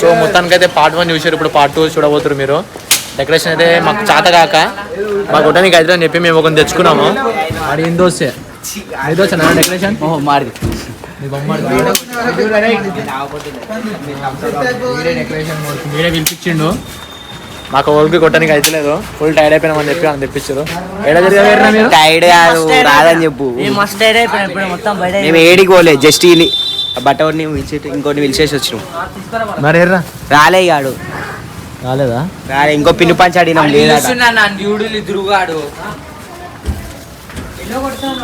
So మొత్తానికి అయితే part one చూసారు ఇప్పుడు పార్ట్ టూ చూడబోతున్నారు మీరు. డెకరేషన్ అయితే మాకు చాత కాక మా గుడ్డానికి అయితే అని చెప్పి మేము ఒక తెచ్చుకున్నాము. అది ఏం దోశ? ఏ దోశ? డెకరేషన్ ఓహో మీరే డెకరేషన్ మీరే పిలిపించిండు. మాకు ఓల్కి కొట్టడానికి అయితే లేదు. ఫుల్ టైర్డ్ అయిపోయినామని చెప్పి అని తెప్పించారు. టైడ్ కాదు రాదని చెప్పు. మస్ట్ అయిపోయినా? ఇప్పుడు మొత్తం బయట మేము ఏడికి పోలే జస్ట్ ఇది బట్ట ఒకటి పిలిచేటి ఇంకోటి పిలిచేసి వచ్చినాం. మరి ఎర్రా? రాలే ఇగాడు రాలేదా? రాలే ఇంకో పిన్ను పంచి అడిగినాం లేదా ధృగాడు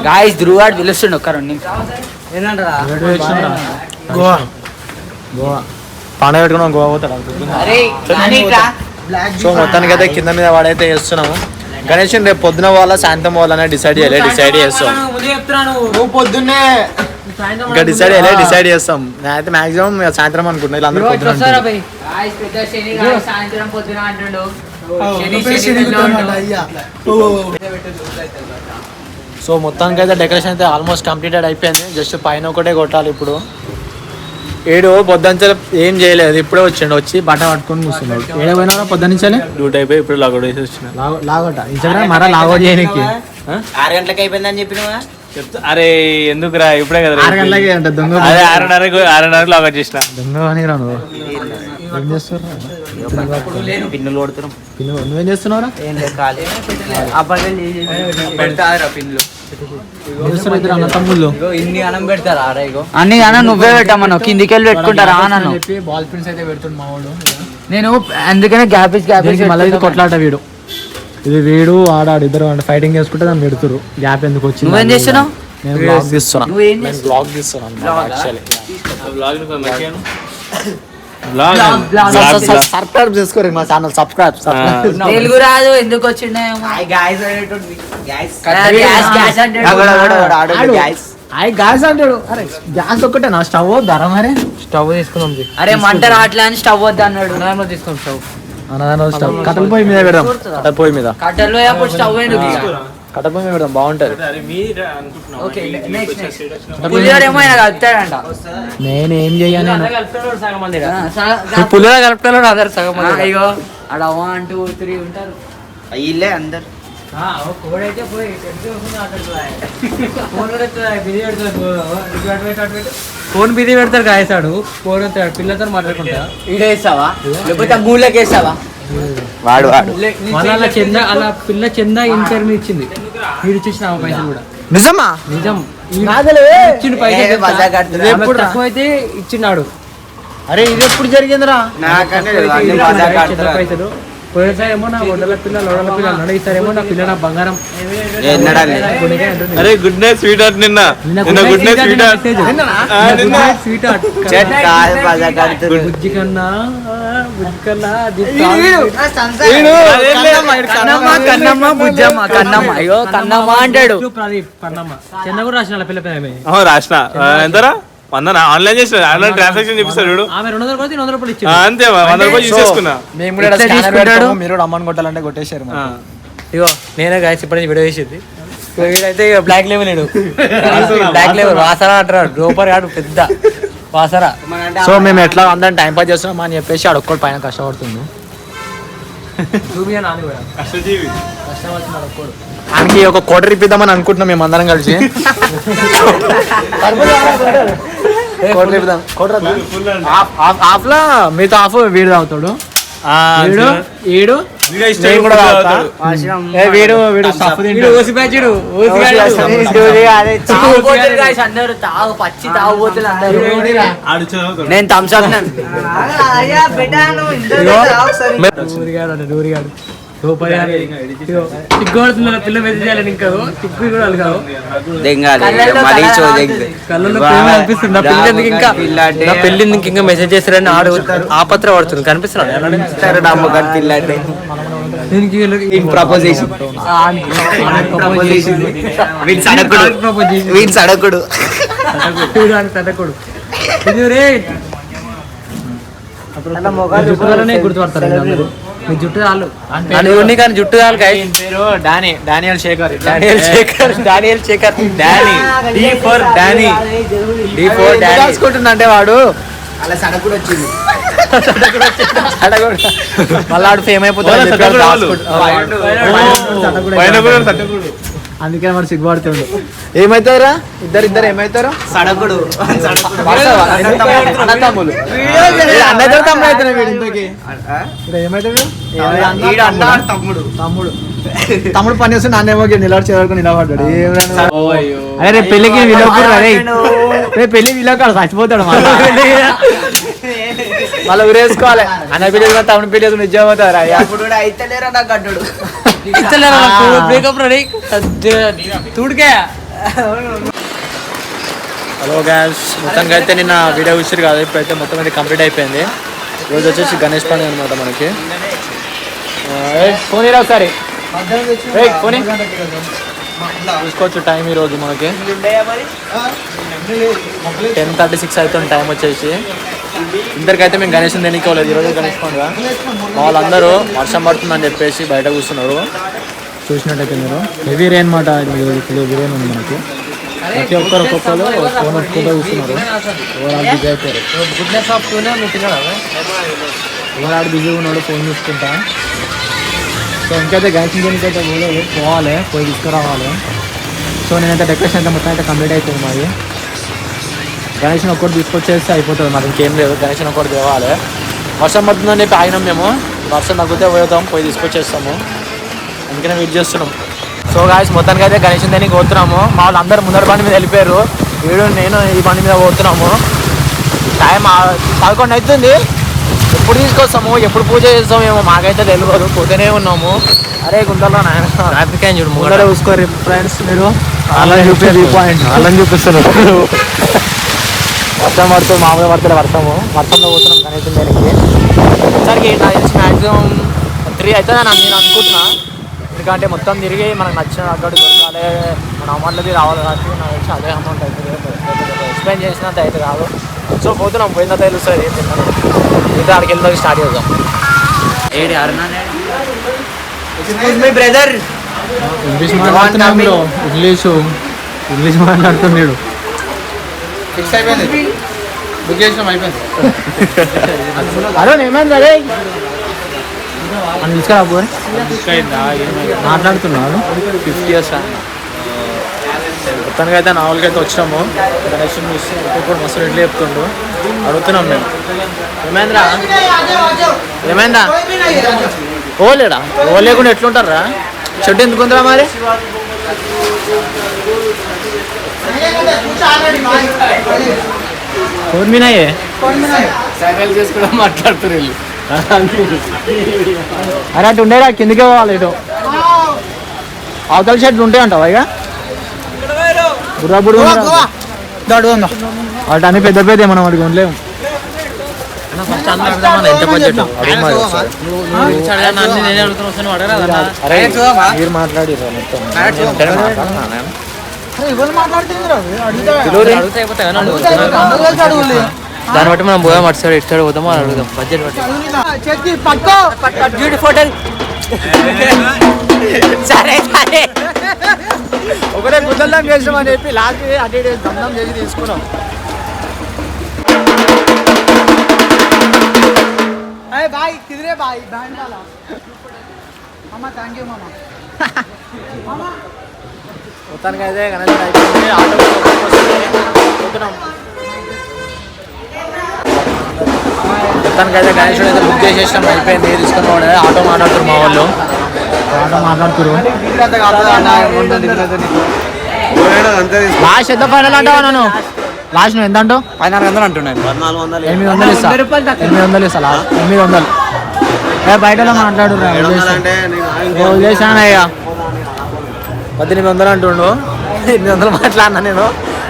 గాయస్ ధృవాడు పిలుస్తుండు ఒక్క రెండు గోవా. గోవా. పండగ పెట్టుకున్నాం గోవా పోతాడు? సో మొత్తానికి అయితే కింద మీద వాడైతే చేస్తున్నాము. గణేష్ రేపు పొద్దున వాళ్ళ సాయంత్రం వాళ్ళనే డిసైడ్ చేయాలి. డిసైడ్ చేస్తాం. నువ్వు? పొద్దున్నే ఇంకా డిసైడ్ చేయాలి డిసైడ్ చేస్తాం. నేనైతే మాక్సిమం సాయంత్రం అనుకుంటున్నా. ఇలా అందరూ పొద్దున సో మొత్తానికి అయితే డెకరేషన్ అయితే ఆల్మోస్ట్ కంప్లీటెడ్ అయిపోయింది. జస్ట్ పైన ఒకటే కొట్టాలి ఇప్పుడు. ఏడు పొద్దుంచే ఏం చేయలేదు ఇప్పుడే వచ్చిండు వచ్చి బట్ట పట్టుకొని కూర్చున్నాడు. ఏడే పోయినా పొద్దున్నుంచాలి డ్యూటీ అయిపోయి ఇప్పుడు లాగౌట్ వేసి వచ్చిన. లాగోట ఇన్స్టాగ్రామ్ మరా లాగౌట్ చేయడానికి ఆరు గంటలకు అయిపోయిందని చెప్పినవా? చెప్తా. అరే ఎందుకురా ఇప్పుడే కదా ఆరు గంటలకి అంటే దొంగ అదే ఆరున్నరకు ఆరున్నరకు లాగౌట్ చేసిన. దొంగ అని రా నువ్వు ఏం చేస్తున్నా పిన్నులు కొడుతున్నాం. నువ్వేం చేస్తున్నావురా? ఏం లేదు పెడతారా పిన్లు అన్న ఇన్ని అన్నం పెడతారా? అరే ఇగో. అన్ని కానీ నువ్వే పెట్టామను కిందికి వెళ్ళి పెట్టుకుంటారా నన్ను చెప్పి బాల్ పిన్స్ అయితే పెడుతుంది మా వాడు. నేను అందుకనే గ్యాప్ గ్యాప్ దీనికి మళ్ళీ ఇది కొట్లాట వీడు. ఇది వీడు ఆడాడు ఇద్దరు అంటే ఫైటింగ్ చేసుకుంటే దాన్ని పెడుతురు గ్యాప్ ఎందుకు వచ్చింది నువ్వేం చేస్తున్నావు? నేను బ్లాగ్ తీస్తున్నా నువ్వేం నేను బ్లాగ్ తీస్తున్నా యాక్చువల్లీ బ్లాగ్ సబ్స్క్రైబ్ చేసుకోరు మా ఛానల్ సబ్స్క్రైబ్ తెలుగు రాదు ఎందుకు వచ్చిండేమో అయి గ్యాస్ అంటాడు. అరే గ్యాస్ ఒక్కటే నా స్టవ్ ధర మరి? స్టవ్ తీసుకుందాం అరే మంట రావట్లే అని స్టవ్ వద్దు అన్నాడు. తీసుకుందాం స్టవ్. అన్నదాన స్టవ్. కట్టెల పొయ్యి మీద పెడదాం. కట్టెల పొయ్యి మీద. కట్టెల్లో అప్పుడు స్టవ్ మీద పెడదాం బాగుంటది. ఓకే పులిహోర ఏమో ఆయన కలుపుతాడంట. నేను ఏం చెయ్యను పులిహోర కలుపుతాడు అందరు సగం మంది ఇగో అక్కడ వన్ టూ త్రీ ఉంటారు. అయ్యిలే అందరు. కోడైతే పోయి ఫోన్ బిజీ పెడతారు కాయసాడు ఫోన్ పిల్లలతో మాట్లాడుకుంటా. ఇడేస్తావా లేకపోతే మూలకి వేస్తావా వాడు వాడు. అలా చంద అలా పిల్ల చంద ఇంటర్వ్యూ ఇచ్చింది? వీడు ఇచ్చేసిన ఆమె పైసలు కూడా. నిజమా? నిజం. పైసలు. ఎప్పుడు తక్కువ అయితే ఇచ్చినాడు అరే ఇది ఎప్పుడు జరిగిందిరా? నాకనే పోయినసారేమో నా ఒడ్డల అన్నాడు నా పిల్ల నా బంగారం. అరే గుడ్ నైట్ స్వీట్ హార్ట్ నిన్న నిన్న గుడ్ నైట్ స్వీట్ హార్ట్ నిన్న స్వీట్ హార్ట్. బుజ్జి కన్నా బుజ్జి కన్నా అది కన్నమ్మ కన్నమ్మ బుజ్జమ్మ కన్నమ్మ అయ్యో కన్నమ్మ అంటాడు. ప్రదీప్ కన్నమ్మ. చిన్న కూడా రాసిన పిల్ల పిల్ల రాసిన. ఎంతరా? ఆన్లైన్ చేసిన ఆన్లైన్ ట్రాన్సాక్షన్ చూపిస్తాడు చూడు. ఆమె రెండు వందల కొద్ది వంద రూపాయలు ఆ, ఇచ్చింది. అంతే వంద రూపాయలు యూస్ చేసుకున్నా మేము కూడా ఎట్లా స్కానర్ తీసుకుంటాడు? పెడతాము, మీరు కూడా అమ్మని కొట్టాలంటే కొట్టేశారు. ఇగో నేనే గాయస్ ఇప్పుడు వీడియో వేసేది. వీడైతే ఇక బ్లాక్ లెవెల్ బ్లాక్ లెవెల్ వాసన. అంటారు డోపర్ కాడు పెద్ద వాసన. సో మేము ఎట్లా అందరం టైం పాస్ చేస్తున్నాం అని చెప్పేసి ఆడ ఒక్కడు పైన కష్టపడుతుంది చూపియా కూడా. కష్టజీవి. ఆయనకి ఒక కోట ఇప్పిద్దామని అనుకుంటున్నాం మేము అందరం కలిసి. కోట ఇప్పిద్దాం కోట హాఫ్ లా మీతో హాఫ్ వీడు తాగుతాడు. ఆ, వీడు వీడు వీడియో ఇష్టం నేను వీడు వీడు అందరూ తాగు పచ్చి తాగుబోతులు అందరూ. పిల్ల మెసేజ్ చేయాలని ఇంకా. సిగ్గు కూడా కళ్ళల్లో ప్రేమ నా పెళ్ళి ఎందుకు ఇంకా నా మెసేజ్ చేస్తారని ఆడు ఆపత్ర పడుతుంది కనిపిస్తున్నాడు? దీనికి ప్రపోజేషన్ వీడి సడకుడు. వీడి గుర్తుపడతారు. మీ జుట్టు చాలు అని ఉన్ని కానీ జుట్టు కాయ ఈయన పేరు Danny Daniel Shekhar. Daniel Shekhar Daniel Shekhar. Danny. D for Danny. D for Danny. రాసుకుంటుందంటే వాడు? అలా సడకుడు వచ్చింది. మళ్ళీ ఆడు ఫేమ్ అయిపోతాడు అని చెప్పి ఆడు దాచుకుంటు- పైన కూడా సట్టకుడు అందుకే మరి సిగ్గుపడుతుండు ఏమవుతారా ఇద్దరు ఇద్దరు ఏమవుతారు సడకుడు అన్నతమ్ములు అన్నయ్య తమ్ముడు అవుతాడు వీడు ఇంతకి. ఇక్కడ అన్న తమ్ముడు? తమ్ముడు. తమ్ముడు. పని చేస్తే నాన్నేమో నిలబడి చేరుకొని నిలబడ్డాడు. అరే రేపు పెళ్ళికి విలోకుడు రే రేపు పెళ్ళి విలోకాడు చచ్చిపోతాడు మళ్ళీ. ఊరేసుకోవాలి. అన్న పిల్లలు తమ్ముడు పిల్లలు నిజం అవుతారు? అయ్యా ఇప్పుడు కూడా అయితే లేరా నాకు అంటాడు ఇస్తలేరా నాకు బ్రేకప్ రెడీ తుడికే. హలో గ్యాస్ మొత్తంగా అయితే నిన్న వీడియో చూసారు కాదు ఇప్పుడైతే మొత్తం అయితే కంప్లీట్ అయిపోయింది. ఈరోజు వచ్చేసి గణేష్ పండుగ అనమాట మనకి. ఫోన్ ఇరా ఒకసారి? ఏయ్, ఫోన్. చూసుకోవచ్చు టైం ఈరోజు మనకి. టెన్ థర్టీ సిక్స్ అవుతుంది టైం వచ్చేసి. ఇందరికైతే మేము గణేష్ ఎన్నికోలేదు. ఈరోజు గణేష్ పండుగ వాళ్ళందరూ వర్షం పడుతుందని చెప్పేసి బయట కూర్చున్నారు. చూసినట్టయితే మీరు హెవీ రెయిన్ అనమాట హెవీ రెయిన్ ఉంది మనకి. ప్రతి ఒక్కరు ఒక్కొక్కరు ఫోన్ పట్టుకుంటూ కూర్చున్నారు. ఓవరాల్ బిజీ అయిపోయారు. ఓవరాల్ బిజీగా ఉన్నాడు ఫోన్ చూసుకుంటా. సో ఇంకైతే గణేష్ ఇంజన్కి అయితే పోలేదు పోవాలి పోయి తీసుకురావాలి. సో నేనైతే డెకరేషన్ అయితే మొత్తం అయితే కంప్లీట్ అయిపోయింది మాది. గణేష్ని ఒక్కటి తీసుకొచ్చేస్తే అయిపోతుంది మరి ఇంకేం లేదు. గణేష్ని ఒక్కటి తేవాలి. వర్షం పడుతుందని చెప్పి ఆగినాం మేము. వర్షం తగ్గితే పోతాం పోయి తీసుకొచ్చేస్తాము. అందుకనే వెయిట్ చేస్తున్నాం. సో గాయస్ మొత్తానికి అయితే గణేష్ దానికి పోతున్నాము. మా వాళ్ళు అందరు ముందర బండి మీద వెళ్ళిపోయారు. వీడు నేను ఈ బండి మీద పోతున్నాము. టైం పదకొండు అవుతుంది. ఎప్పుడు తీసుకొస్తాము? ఎప్పుడు పూజ చేస్తాము ఏమో మాకైతే తెలియదు పోతూనే ఉన్నాము. అరే గుంతలో నాయన ట్రాఫిక్ అని చూడు ముందర చూసుకోరు ఫ్రెండ్స్ మీరు. అలా చూపి పాయింట్ అలా చూపిస్తున్నారు వర్షం పడుతుంది మామూలుగా పడుతుంది వర్షము. వర్షంలో పోతున్నాం కనీసం దానికి ఒకసారికి నాకు తెలిసి మ్యాక్సిమం త్రీ అవుతుందని నేను అనుకుంటున్నా. ఎందుకంటే మొత్తం తిరిగి మనకు నచ్చిన అక్కడ దొరకాలి మన అమౌంట్లది రావాలి కాబట్టి నాకు తెలిసి అదే అమౌంట్ అవుతుంది ఎక్స్ప్లెయిన్ చేసినంత అయితే కాదు. సో పోతున్నాం పోయిన తెలుస్తుంది ఏం తిన్నాను ఇంకా అక్కడికి వెళ్ళి స్టార్ట్ చేద్దాం. AD Aruna my brother English bro. English English మాట్లాడుతున్నాడు. ఫిక్స్ అయిపోయింది. బుక్ చేసినాం అయిపోయింది. అరే ఏమైంది అదే అని తీసుకురా పోయి మాట్లాడుతున్నాడు ఫిఫ్టీ ఇయర్స్ మొత్తానికి అయితే నావల్కి అయితే వచ్చినాము. గణేష్ చూసి ఇప్పుడు మస్తు రెడ్లు చెప్తుండు. అడుగుతున్నాం మేము. ఏమైందిరా? ఏమైందా? ఓలేడా ఓ లేకుండా ఎట్లుంటారా? చెట్టు ఎందుకు ఉందిరా మరి? ఫోన్ మీనాయే సైకిల్ చేసుకుంటూ మాట్లాడుతున్నారు వీళ్ళు. అరే అటు ఉండేరా కిందకే పోవాలి ఇటు. అవతల చెట్లు ఉంటాయి అంటావా ఇక? బుర్రా బుర్రా వాటి అన్ని పెద్ద పెద్ద మనం వాడికి ఉండలేము మరి ఒకసారి. దాన్ని బట్టి మనం పోదాం అటు సైడ్ ఇటు సైడ్ పోదాం అని అడుగుదాం. బడ్జెట్ బట్టి. బ్యూటీ ఫోటో సరే సరే. ఒకటే గుద్దల్దాం చేసినాం అని చెప్పి లాస్ట్ అటు దమ్దం చేసి తీసుకున్నాం. బాయ్ కిదిరే బాయ్ బ్యాండ్ అమ్మ థ్యాంక్ యూ మామ. మొత్తానికి అయితే గణేష్ అయిపోయింది. ఆటో. పోతున్నాం. మొత్తానికి అయితే గణేష్ అయితే బుక్ చేసేసినాం. అయిపోయింది. తీసుకుని వాడు ఆటో మాట్లాడుతున్నారు మా వాళ్ళు. ఆటో మాట్లాడుతున్నారు. లాస్ట్ ఎంత ఫైనల్ అంటావా నన్ను లాస్ట్ నువ్వు ఎంత అంటావు? పద్నాలుగు వందలు అంటున్నాను ఎనిమిది వందలు ఇస్తా. ఎనిమిది వందలు ఇస్తా. లాస్ట్. ఎనిమిది వందలు. ఏ బయటలో మాట్లాడు చేశానయ్యా పద్దెనిమిది వందలు అంటుండు. ఎనిమిది వందలు మాట్లాడినా నేను.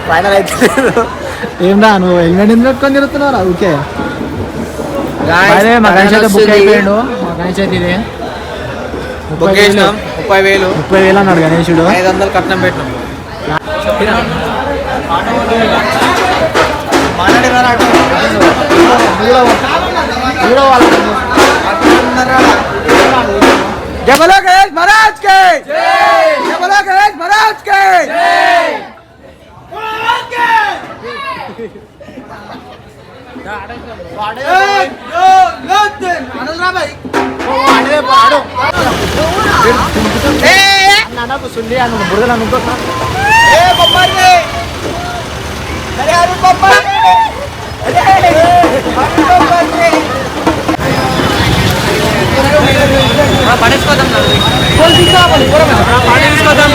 ఫైనల్ అయితే ఏందా నువ్వు ఎందుకు పెట్టుకొని తిరుగుతున్నారా ఓకే మా గణేష్ అయితే బుక్ అయిపోయాడు. మా గణేష్ అయితే ఇది. ముప్పై బుక్ వేలు. చేసినాం. ముప్పై వేలు. ముప్పై వేలు అన్నాడు గణేషుడు. ఐదు వందలు కట్నం పెట్టినాం. జయ బలో గణేష్ మహారాజ్ కే జయ బలో గణేష్ మహారాజ్ కే ಸುಳ್ಳಿ ಅನ್ನೋ ಬುಡದ ನಾನು ಏ ಬೊಮ್ಮಾಯಿ ಅರೆ बप्पा ಬೊಮ್ಮಾಯಿ ಅರೆ ಅರು ಬೊಮ್ಮಾಯಿ పడేసుకోదాం పడేసుకోదాం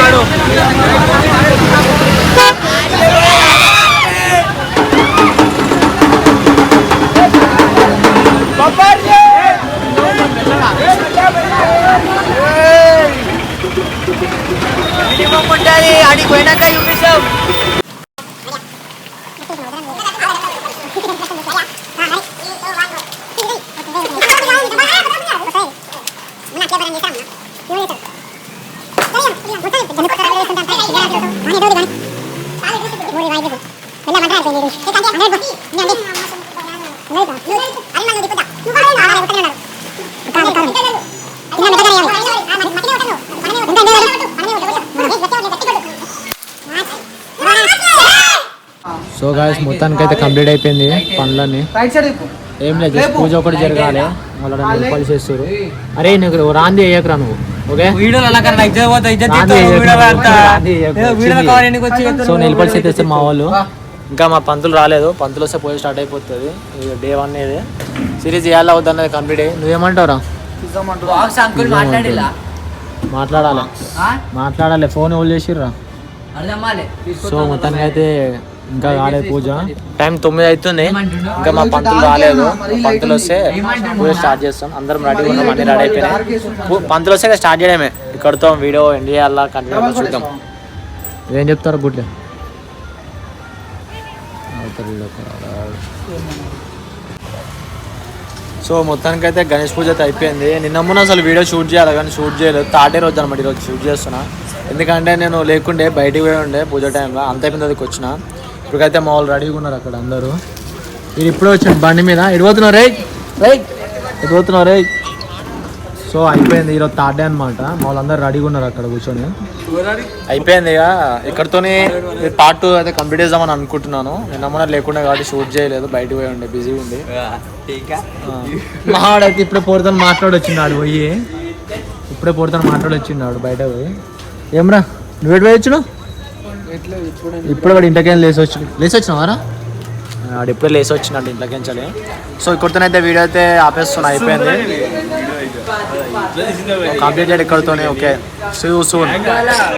సో గాయస్ మొత్తానికి అయితే కంప్లీట్ అయిపోయింది పనులన్నీ. రైట్ సైడ్ ఇప్పు ఏం లేదు పూజ ఒకటి జరగాలి. రెండు రూపాయలు చేస్తారు అరే నీకు రాంది వేయకరా నువ్వు ఓకే? సో నిలబడి తెస్తారు మా వాళ్ళు. ఇంకా మా పంతులు రాలేదు. పంతులు వస్తే పూజ స్టార్ట్ అయిపోతుంది. డే వన్ ఇది సిరీస్ చేయాలి అవుతుంది కంప్లీట్ అయ్యి. నువ్వేమంటావురా? మాట్లాడిలా? మాట్లాడాలి. మాట్లాడాలి. ఫోన్ హోల్డ్ చేసిర్రా? సో మొత్తానికి అయితే ఇంకా కాలేదు పూజ. టైం తొమ్మిది అవుతుంది ఇంకా మా పంతులు రాలేదు. పంతులు వస్తే పూజ స్టార్ట్ చేస్తాం. అందరం రెడీ ఉన్నాం అన్ని రెడీ అయిపోయినాయి. పూ- పంతులు వస్తే స్టార్ట్ చేయడమే. ఇక్కడతో వీడియో ఎండ్ చేయాలా కంటిన్యూ చూద్దాం. ఏం చెప్తారు గుడ్లే సో మొత్తానికి అయితే గణేష్ పూజ అయితే అయిపోయింది. నిన్న మొన్న అసలు వీడియో షూట్ చేయాలి కానీ షూట్ చేయలేదు. తాటే రోజు అనమాట ఈరోజు షూట్ చేస్తున్నా. ఎందుకంటే నేను లేకుండే బయటికి పోయి ఉండే పూజ టైంలో. అంత అయిపోయింది అదికి వచ్చిన ఇప్పటికైతే మా వాళ్ళు రెడీగా ఉన్నారు అక్కడ అందరూ. ఇది ఇప్పుడే వచ్చాడు బండి మీద. ఇడిపోతున్నారు రే రే ఇడిపోతున్నారు రే సో అయిపోయింది ఈరోజు థర్డ్ డే అనమాట మా వాళ్ళందరూ రెడీగా ఉన్నారు అక్కడ కూర్చొని. అయిపోయింది ఇక. ఇక్కడతోనే పార్ట్ టూ అయితే కంప్లీట్ చేద్దామని అనుకుంటున్నాను. నిన్న మొన్న లేకుండా కాబట్టి షూట్ చేయలేదు. బయటకు పోయి ఉండే బిజీ ఉండి. మహాడైతే ఇప్పుడే పోరుతాను మాట్లాడొచ్చిన్నాడు పోయి. ఇప్పుడే పోరుతాను మాట్లాడొచ్చిన్నాడు బయట పోయి. ఏమ్రా నువ్వు ఎటు పోయొచ్చు ఇప్పుడు వాడు ఇంట్లోకి లేసి వచ్చి లేసి వచ్చినావారా? వాడు ఇప్పుడే లేసి వచ్చినాడు ఇంట్లోకి వెళ్ళి సో ఇక్కడితోనైతే వీడియో అయితే ఆపేస్తున్నా అయిపోయింది. కంప్లీట్ ఇక్కడితోనే ఓకే. సూ సూన్